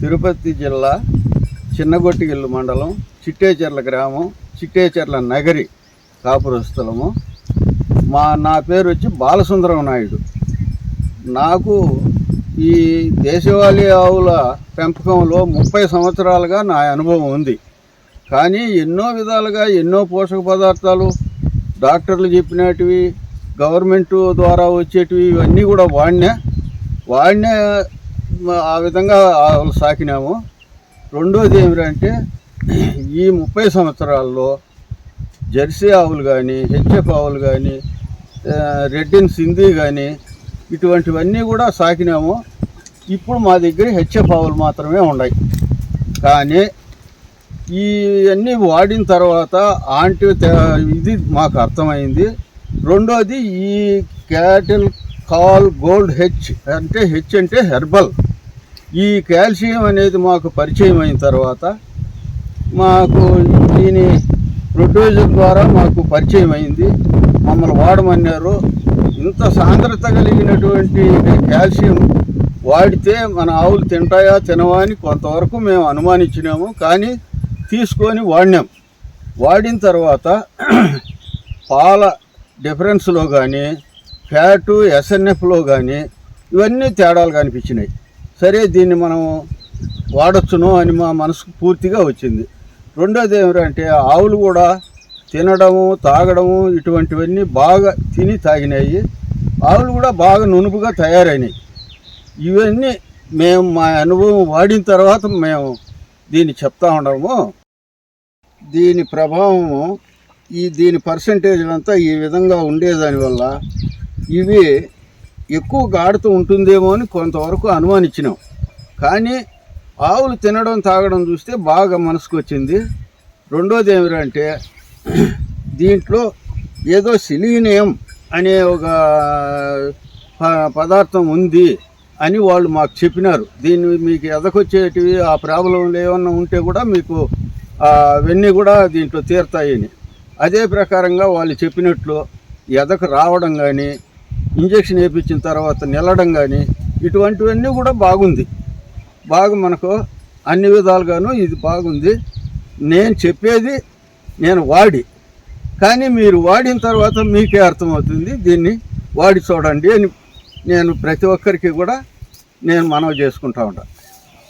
తిరుపతి జిల్లా చిన్నగొట్టిగిల్లు మండలం చిట్టేచర్ల గ్రామం చిట్టేచెర్ల నగరి కాపురస్థలము మా నా పేరు వచ్చి బాలసుందరం నాయుడు. నాకు ఈ దేశవాళీ ఆవుల పెంపకంలో ముప్పై సంవత్సరాలుగా నా అనుభవం ఉంది. కానీ ఎన్నో విధాలుగా ఎన్నో పోషక పదార్థాలు డాక్టర్లు చెప్పినటివి గవర్నమెంట్ ద్వారా వచ్చేటివి ఇవన్నీ కూడా వాడినా. వాడినే ఆ విధంగా ఆవులు సాకినాము. రెండోది ఏమిటంటే ఈ ముప్పై సంవత్సరాల్లో జెర్సీ ఆవులు కానీ హెచ్ఎఫ్ ఆవులు కానీ రెడ్డిన్ సింధీ కానీ ఇటువంటివన్నీ కూడా సాకినాము. ఇప్పుడు మా దగ్గర హెచ్ఎఫ్ ఆవులు మాత్రమే ఉన్నాయి. కానీ ఈ అన్నీ వాడిన తర్వాత ఆంటీ ఇది మాకు అర్థమైంది. రెండోది ఈ క్యాటిల్ కాల్ గోల్డ్ హెచ్ అంటే హెచ్ అంటే హెర్బల్. ఈ కాల్షియం అనేది మాకు పరిచయం అయిన తర్వాత మాకు దీని ప్రొడ్యూసర్ ద్వారా మాకు పరిచయం అయింది. మమ్మల్ని వాడమన్నారు. ఇంత సాంద్రత కలిగినటువంటి కాల్షియం వాడితే మన ఆవులు తింటాయా తినవా అని కొంతవరకు మేము అనుమానించినాము. కానీ తీసుకొని వాడినాం. వాడిన తర్వాత పాల డిఫరెన్స్లో కానీ ఫ్యాటు ఎస్ఎన్ఎఫ్లో కానీ ఇవన్నీ తేడాలు కనిపించినాయి. సరే దీన్ని మనం వాడచ్చును అని మా మనసుకు పూర్తిగా వచ్చింది. రెండోది ఏమిటంటే ఆవులు కూడా తినడము తాగడము ఇటువంటివన్నీ బాగా తిని తాగినాయి. ఆవులు కూడా బాగా నునుపుగా తయారైనాయి. ఇవన్నీ మేము మా అనుభవం వాడిన తర్వాత మేము దీన్ని చెప్తా ఉండము దీని ప్రభావము ఈ దీని పర్సంటేజ్లంతా ఈ విధంగా ఉండేదానివల్ల ఇవి ఎక్కువ గాడుతూ ఉంటుందేమో అని కొంతవరకు అనుమానించినాం. కానీ ఆవులు తినడం తాగడం చూస్తే బాగా మనసుకు వచ్చింది. రెండోది ఏమిటంటే దీంట్లో ఏదో సిలీనియం అనే ఒక పదార్థం ఉంది అని వాళ్ళు మాకు చెప్పినారు. దీన్ని మీకు ఎదకొచ్చేటివి ఆ ప్రాబ్లంలు ఏమన్నా ఉంటే కూడా మీకు అవన్నీ కూడా దీంట్లో తీరుతాయని. అదే ప్రకారంగా వాళ్ళు చెప్పినట్లు ఎదకు రావడం కానీ ఇంజక్షన్ వేయించిన తర్వాత నిలడం కానీ ఇటువంటివన్నీ కూడా బాగుంది. బాగా మనకు అన్ని విధాలుగాను ఇది బాగుంది. నేను చెప్పేది నేను వాడి. కానీ మీరు వాడిన తర్వాత మీకే అర్థమవుతుంది దీన్ని వాడి చూడండి అని నేను ప్రతి ఒక్కరికి కూడా నేను మనవి చేసుకుంటా ఉంటాను